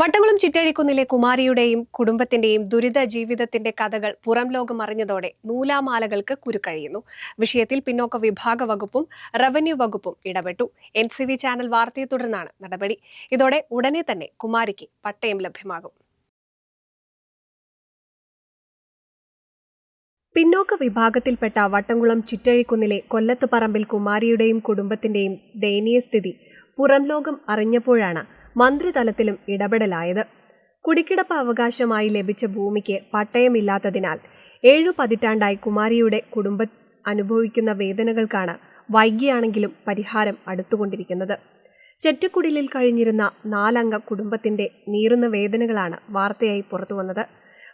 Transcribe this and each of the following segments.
വട്ടംകുളം ചിറ്റഴിക്കുന്നിലെ കുമാരിയുടെയും കുടുംബത്തിന്റെയും ദുരിത ജീവിതത്തിന്റെ കഥകൾ പുറം ലോകം അറിഞ്ഞതോടെ നൂലാമാലകൾക്ക് കുരുക്കഴിയുന്നു. വിഷയത്തിൽ പിന്നോക്ക വിഭാഗ വകുപ്പും റവന്യൂ വകുപ്പും ഇടപെട്ടു. എൻ സി വി ചാനൽ വാർത്തയെ തുടർന്നാണ് നടപടി. ഇതോടെ ഉടനെ തന്നെ കുമാരിക്ക് പട്ടയം ലഭ്യമാകും. പിന്നോക്ക വിഭാഗത്തിൽപ്പെട്ട വട്ടംകുളം ചിറ്റഴിക്കുന്നിലെ കൊല്ലത്തുപറമ്പിൽ കുമാരിയുടെയും കുടുംബത്തിന്റെയും ദയനീയ സ്ഥിതി പുറംലോകം അറിഞ്ഞപ്പോഴാണ് മന്ത്രിതലത്തിലും ഇടപെടലായത്. കുടിക്കിടപ്പ് അവകാശമായി ലഭിച്ച ഭൂമിക്ക് പട്ടയമില്ലാത്തതിനാൽ ഏഴു പതിറ്റാണ്ടായി കുമാരിയുടെ കുടുംബ അനുഭവിക്കുന്ന വേദനകൾക്കാണ് വൈകിയാണെങ്കിലും പരിഹാരം അടുത്തുകൊണ്ടിരിക്കുന്നത്. ചെറ്റക്കുടിലിൽ കഴിഞ്ഞിരുന്ന നാലംഗ കുടുംബത്തിന്റെ നീറുന്ന വേദനകളാണ് വാർത്തയായി പുറത്തുവന്നത്.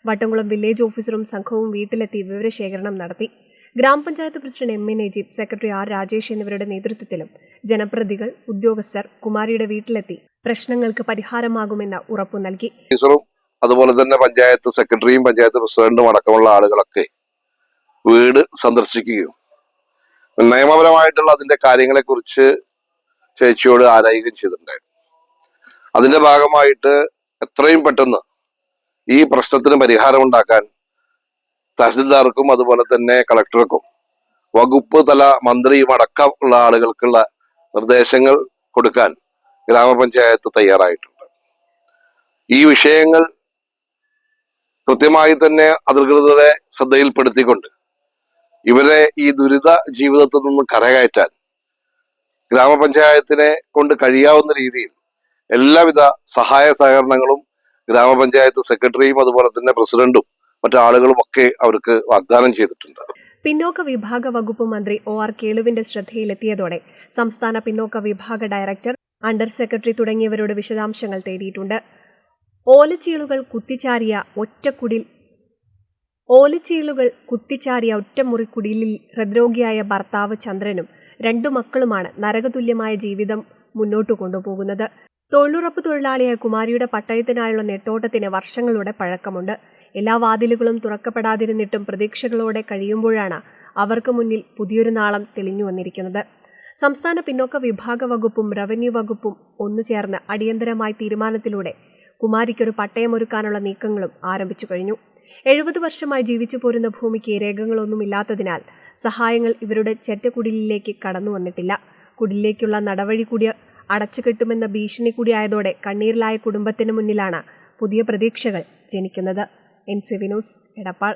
വട്ടംകുളം വില്ലേജ് ഓഫീസറും സംഘവും വീട്ടിലെത്തി വിവരശേഖരണം നടത്തി. ഗ്രാമപഞ്ചായത്ത് president M. A. Najeeb secretary R. Rajesh എന്നിവരുടെ നേതൃത്വത്തിലും ജനപ്രതികൾ ഉദ്യോഗസ്ഥർ കുമാരിയുടെ വീട്ടിലെത്തി പ്രശ്നങ്ങൾക്ക് പരിഹാരമാകുമെന്ന് ഉറപ്പു നൽകി. അതുപോലെ തന്നെ പഞ്ചായത്ത് സെക്രട്ടറിയും പഞ്ചായത്ത് പ്രസിഡന്റും അടക്കമുള്ള ആളുകളൊക്കെ വീട് സന്ദർശിക്കുകയും നിയമപരമായിട്ടുള്ള അതിന്റെ കാര്യങ്ങളെ കുറിച്ച് ചേച്ചിയോട് ആരായുകയും ചെയ്തിട്ടുണ്ടായിരുന്നു. അതിന്റെ ഭാഗമായിട്ട് എത്രയും പെട്ടെന്ന് ഈ പ്രശ്നത്തിന് പരിഹാരം ഉണ്ടാക്കാൻ തഹസിൽദാർക്കും അതുപോലെ തന്നെ കളക്ടർക്കും വകുപ്പ് തല മന്ത്രിയും അടക്കമുള്ള ആളുകൾക്കുള്ള നിർദ്ദേശങ്ങൾ കൊടുക്കാൻ ഗ്രാമപഞ്ചായത്ത് തയ്യാറായിട്ടുണ്ട്. ഈ വിഷയങ്ങൾ കൃത്യമായി തന്നെ അധികൃതരെ ശ്രദ്ധയിൽപ്പെടുത്തിക്കൊണ്ട് ഇവരെ ഈ ദുരിത ജീവിതത്തിൽ നിന്ന് കരകയറ്റാൻ ഗ്രാമപഞ്ചായത്തിനെ കൊണ്ട് കഴിയാവുന്ന രീതിയിൽ എല്ലാവിധ സഹായ സഹകരണങ്ങളും ഗ്രാമപഞ്ചായത്ത് സെക്രട്ടറിയും അതുപോലെ തന്നെ പ്രസിഡന്റും മറ്റാളുകളും ഒക്കെ അവർക്ക് വാഗ്ദാനം ചെയ്തിട്ടുണ്ട്. പിന്നോക്ക വിഭാഗ വകുപ്പ് മന്ത്രി ഒ ആർ കേളുവിന്റെ ശ്രദ്ധയിലെത്തിയതോടെ സംസ്ഥാന പിന്നോക്ക വിഭാഗ ഡയറക്ടർ അണ്ടർ സെക്രട്ടറി തുടങ്ങിയവരോട് വിശദാംശങ്ങൾ തേടിയിട്ടുണ്ട്. ഓലച്ചീളുകൾ കുത്തിച്ചാരിയ ഒറ്റക്കുടിൽ ഓലച്ചീളുകൾ കുത്തിച്ചാരിയ ഒറ്റമുറി കുടിലിൽ ഹൃദ്രോഗിയായ ഭർത്താവ് ചന്ദ്രനും രണ്ടു മക്കളുമാണ് നരകതുല്യമായ ജീവിതം മുന്നോട്ടു കൊണ്ടുപോകുന്നത്. തൊഴിലുറപ്പ് തൊഴിലാളിയായ കുമാരിയുടെ പട്ടയത്തിനായുള്ള നെട്ടോട്ടത്തിന് വർഷങ്ങളുടെ പഴക്കമുണ്ട്. എല്ലാ വാതിലുകളും തുറക്കപ്പെടാതിരുന്നിട്ടും പ്രതീക്ഷകളോടെ കഴിയുമ്പോഴാണ് അവർക്ക് മുന്നിൽ പുതിയൊരു നാളം തെളിഞ്ഞു വന്നിരിക്കുന്നത്. സംസ്ഥാന പിന്നോക്ക വിഭാഗ വകുപ്പും റവന്യൂ വകുപ്പും ഒന്നു ചേർന്ന് അടിയന്തരമായ തീരുമാനത്തിലൂടെ കുമാരിക്കൊരു പട്ടയമൊരുക്കാനുള്ള നീക്കങ്ങളും ആരംഭിച്ചു കഴിഞ്ഞു. എഴുപത് വർഷമായി ജീവിച്ചു പോരുന്ന ഭൂമിക്ക് രേഖകളൊന്നുമില്ലാത്തതിനാൽ സഹായങ്ങൾ ഇവരുടെ ചെറ്റക്കുടിലേക്ക് കടന്നു വന്നിട്ടില്ല. കുടിലേക്കുള്ള നടവഴി കൂടി അടച്ചുകെട്ടുമെന്ന ഭീഷണി കൂടിയായതോടെ കണ്ണീരിലായ കുടുംബത്തിന് മുന്നിലാണ് പുതിയ പ്രതീക്ഷകൾ ജനിക്കുന്നത്. N C Vinos Edappal.